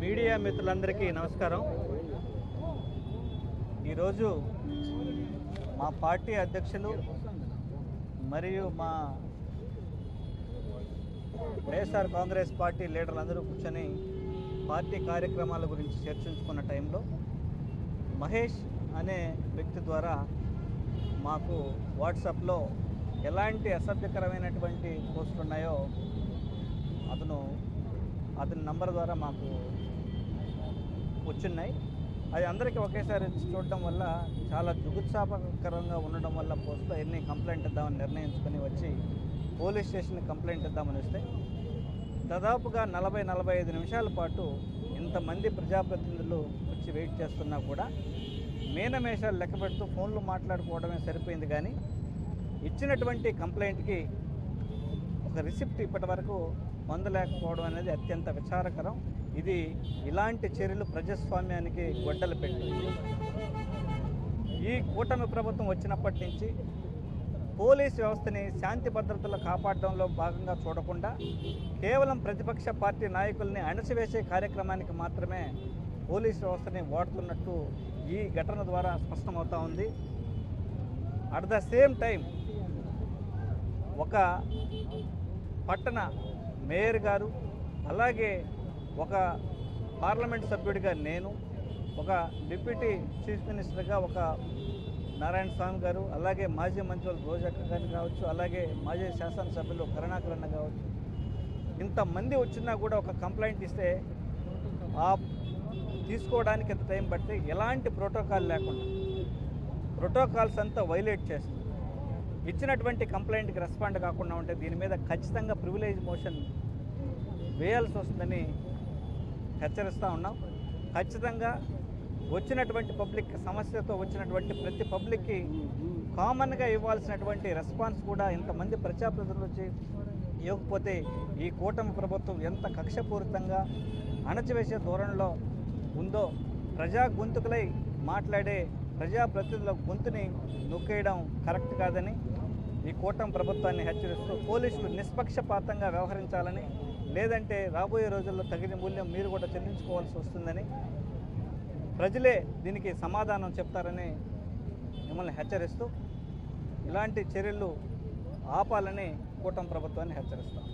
Media మిత్రులందరికీ నమస్కారం. ఈరోజు మా పార్టీ అధ్యక్షులు మరియు మా వైఎస్ఆర్ కాంగ్రెస్ పార్టీ లీడర్లందరూ కూర్చొని పార్టీ కార్యక్రమాల గురించి చర్చించుకున్న టైంలో మహేష్ అనే వ్యక్తి ద్వారా మాకు వాట్సాప్లో ఎలాంటి అసభ్యకరమైనటువంటి పోస్టులు ఉన్నాయో అతను అతని నంబర్ ద్వారా మాకు వచ్చిన్నాయి అది అందరికీ ఒకేసారి చూడటం వల్ల చాలా దుగుత్సాపకరంగా ఉండడం వల్ల పోస్ట్లో ఎన్ని కంప్లైంట్ ఇద్దామని నిర్ణయించుకొని వచ్చి పోలీస్ స్టేషన్ కంప్లైంట్ ఇద్దామని వస్తే దాదాపుగా నలభై నలభై ఐదు నిమిషాల పాటు ఇంతమంది ప్రజాప్రతినిధులు వచ్చి వెయిట్ చేస్తున్నా కూడా మేనమేషాలు లెక్క పెడుతూ ఫోన్లు మాట్లాడుకోవడమే సరిపోయింది కానీ ఇచ్చినటువంటి కంప్లైంట్కి ఒక రిసిప్ట్ ఇప్పటి వరకు పొందలేకపోవడం అనేది అత్యంత విచారకరం. ఇది ఇలాంటి చర్యలు ప్రజాస్వామ్యానికి గొడ్డలు పెట్టింది. ఈ కూటమి ప్రభుత్వం వచ్చినప్పటి నుంచి పోలీస్ వ్యవస్థని శాంతి భద్రతలు కాపాడడంలో భాగంగా చూడకుండా కేవలం ప్రతిపక్ష పార్టీ నాయకుల్ని అణచివేసే కార్యక్రమానికి మాత్రమే పోలీస్ వ్యవస్థని వాడుతున్నట్టు ఈ ఘటన ద్వారా స్పష్టమవుతా ఉంది. అట్ ద సేమ్ టైం ఒక పట్టణ మేయర్ గారు అలాగే ఒక పార్లమెంట్ సభ్యుడిగా నేను ఒక డిప్యూటీ చీఫ్ మినిస్టర్గా ఒక నారాయణ స్వామి గారు అలాగే మాజీ మంత్రులు రోజక్క గారిని కావచ్చు అలాగే మాజీ శాసనసభ్యులు కరుణాకరణ కావచ్చు. ఇంతమంది వచ్చినా కూడా ఒక కంప్లైంట్ ఇస్తే ఆ తీసుకోవడానికి ఎంత టైం పడితే ఎలాంటి ప్రోటోకాల్ లేకుండా ప్రోటోకాల్స్ అంతా వైలేట్ చేస్తుంది ఇచ్చినటువంటి కంప్లైంట్కి రెస్పాండ్ కాకుండా ఉంటే దీని మీద ఖచ్చితంగా ప్రివిలేజ్ మోషన్ వేయాల్సి వస్తుందని హెచ్చరిస్తూ ఉన్నాం. ఖచ్చితంగా వచ్చినటువంటి పబ్లిక్ సమస్యతో వచ్చినటువంటి ప్రతి పబ్లిక్కి కామన్గా ఇవ్వాల్సినటువంటి రెస్పాన్స్ కూడా ఇంతమంది ప్రజాప్రతినిధులు వచ్చి ఇవ్వకపోతే ఈ కూటమి ప్రభుత్వం ఎంత కక్షపూరితంగా అణచివేసే ధోరణిలో ఉందో ప్రజా గొంతుకులై మాట్లాడే ప్రజాప్రతినిధుల గొంతుని నొక్కేయడం కరెక్ట్ కాదని ఈ కూటమి ప్రభుత్వాన్ని హెచ్చరిస్తూ పోలీసులు నిష్పక్షపాతంగా వ్యవహరించాలని లేదంటే రాబోయే రోజుల్లో తగిన మూల్యం మీరు కూడా చెల్లించుకోవాల్సి వస్తుందని ప్రజలే దీనికి సమాధానం చెప్తారని మిమ్మల్ని హెచ్చరిస్తూ ఇలాంటి చర్యలు ఆపాలని కూటమి ప్రభుత్వాన్ని హెచ్చరిస్తాం.